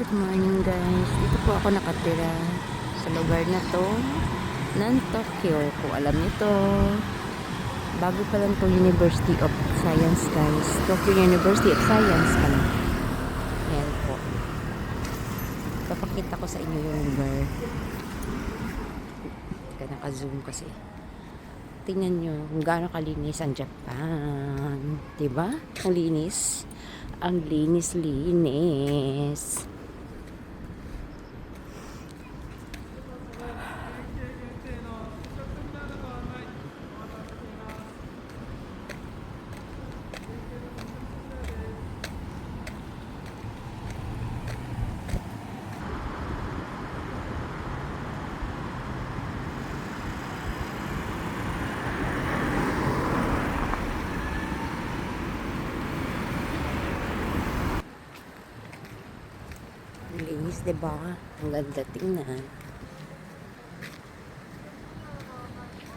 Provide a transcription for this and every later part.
Good morning guys. Dito po ako nakatira sa lugar na to ng Tokyo. Kung alam niyo to, bago pa lang to University of Science guys. Tokyo University of Science pa lang. Ayan po. Papakita ko sa inyo yung lugar. Teka, naka-zoom kasi. Tingnan nyo kung gaano kalinis ang Japan. Diba? Ang linis. Ang linis-linis. Ang linis, diba? Ang ganda tingnan.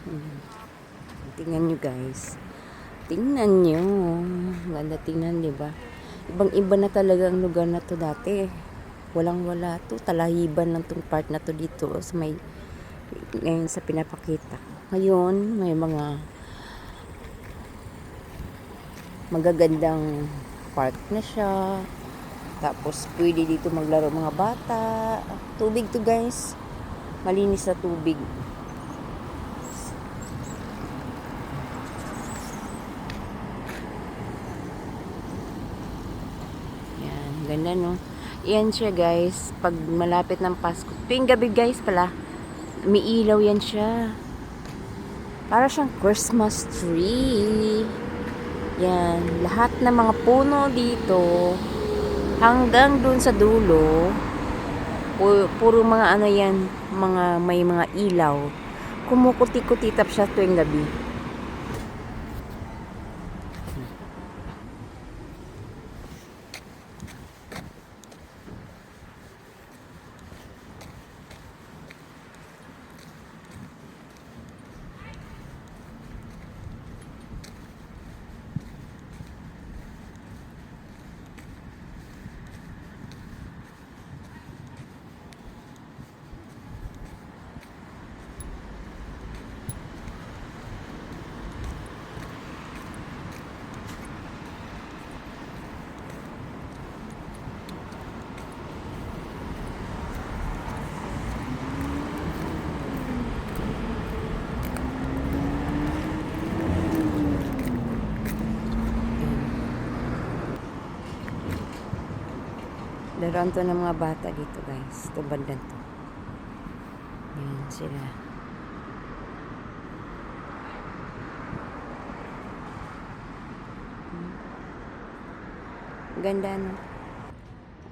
Hmm. Tingnan nyo guys. Tingnan nyo. Ang ganda tingnan, diba? Ibang iba na talaga ang lugar na to dati. Walang wala to. Talahiban lang tong part na to dito sa may ngayon sa pinapakita. Ngayon, may mga magagandang park na siya. Tapos, pwede dito maglaro mga bata. Tubig to guys. Malinis na tubig. Yan, ganda no. Yan siya guys. Pag malapit ng Pasko. Tuwing gabi guys pala. May ilaw yan siya. Para siyang Christmas tree. Yan. Lahat ng mga puno dito hanggang dun sa dulo pu- puro mga ano yan mga may mga ilaw. Kumukuti-kutitap siya tuwing gabi Laruan to ng mga bata dito guys. Ito bandan to. Yan sila. Ganda no.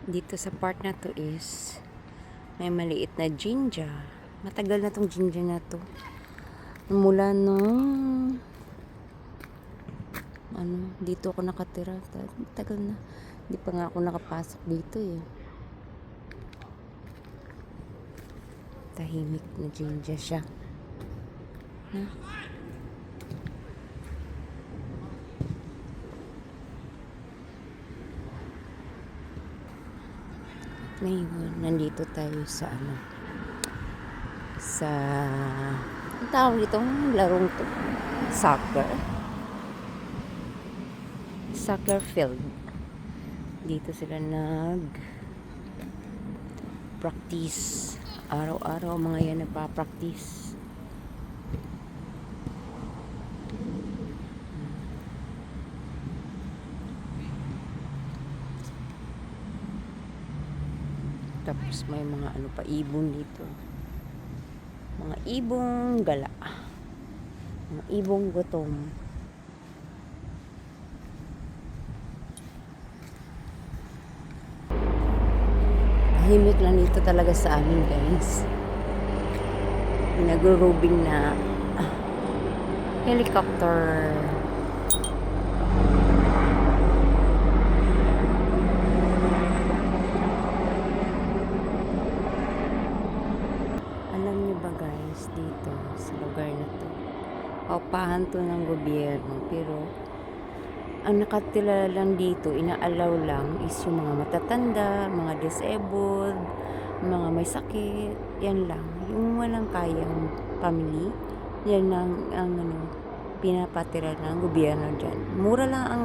Dito sa part na to is may maliit na jinja. Matagal na tong jinja na to. Mula nung ano, dito ako nakatira. Ta- Tagal na. Hindi pa nga ako nakapasok dito eh. Tahimik na jinja siya. Na? Ngayon, nandito tayo sa ano sa ang tawag dito larong to soccer soccer field dito sila nag practice. Araw-araw mga yan nagpa-practice. Tapos may mga ano pa ibon dito. Mga ibong gala. Mga ibong gutom Tahimik lang dito talaga sa amin, guys. May nagro-roving na ah, helicopter. Alam niyo ba guys, dito sa lugar na to, paupahan to ng gobyerno, pero ang nakatila lang dito, inaalaw lang is yung mga matatanda, mga disabled, mga may sakit, yan lang. Yung walang kayang family, yan lang ang ano, pinapatira ng gobyerno dyan. Mura lang ang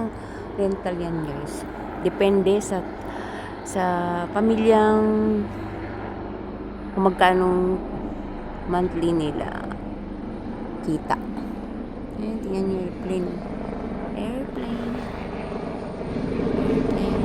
rental yan guys. Depende sa sa pamilyang kung magkano monthly nila kita. Ayan, tingnan nyo yung plane airplane. airplane